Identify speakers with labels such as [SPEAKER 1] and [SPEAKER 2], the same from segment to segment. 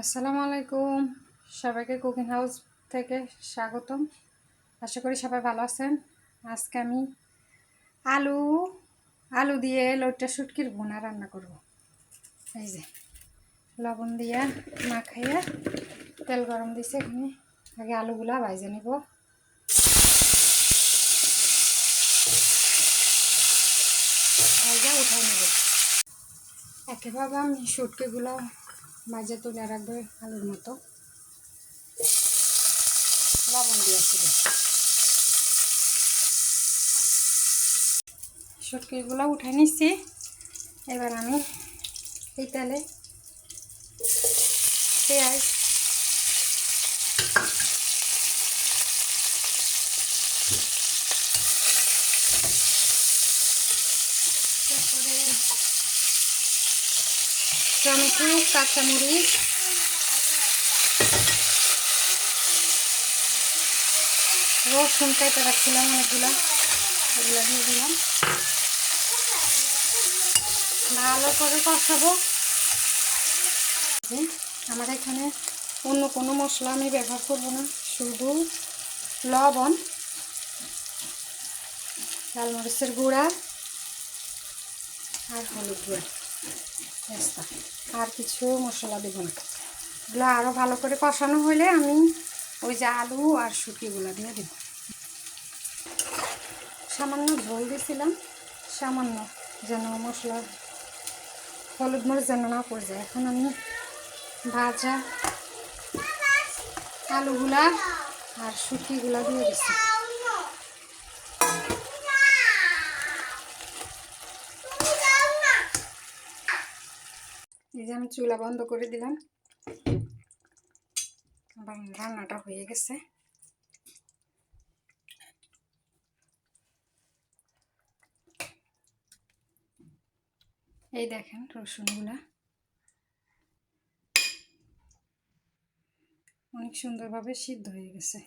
[SPEAKER 1] আসসালামু আলাইকুম। সবাইকে কুকিং হাউস থেকে স্বাগতম। আশা করি সবাই ভালো আছেন। আজকে আমি আলু আলু দিয়ে লোটটা শুটকির ভুনা রান্না করব। এই যে, লবণ দিয়ে মাখাইয়া তেল গরম দিছে এখানে। আগে আলুগুলা ভাইজে নিব। ভাইজা উঠাই নেব। একেভাবে আমি শুটকিগুলো মাঝে তুলে রাখবে আলুর মতো। লবণ দিয়েছিল সটকিগুলো উঠে নিচ্ছি। এবার আমি এই তেলে পেঁয়াজ টমেটো কাঁচামরিচ রসুন কেটে রাখছিলাম অনেকগুলো এগুলো দিয়ে দিলাম ভালো করে কষাবো আমার এখানে অন্য কোনো মশলা আমি ব্যবহার করব না শুধু লবণ লাল মরিচের গুঁড়া আর হলুদ গুঁড়া পেস্তা। আর কিছু মশলা দেবো না। এগুলো আরও ভালো করে কষানো হলে আমি ওই যে আলু আর শুকিগুলো দিয়ে দেব। সামান্য ঝোল দিয়েছিলাম, সামান্য যেন মশলা হলুদ মরিচ যেন না পড়ে যায়। এখন আমি ভাজা আলুগুলা আর শুকিগুলা দিয়ে দিচ্ছি। এই যে আমি চুলা বন্ধ করে দিলাম। রান্নাটা হয়ে গেছে। এই দেখেন রসুনগুলা। অনেক সুন্দরভাবে সিদ্ধ হয়ে গেছে।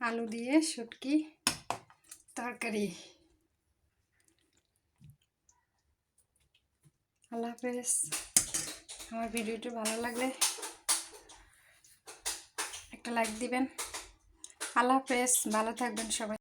[SPEAKER 1] আলু দিয়ে শুটকি তরকারি। আল্লাহ হাফেজ। আমার ভিডিওটি ভালো লাগলে একটা লাইক দিবেন। আল্লাহ হাফেজ, ভালো থাকবেন সবাই।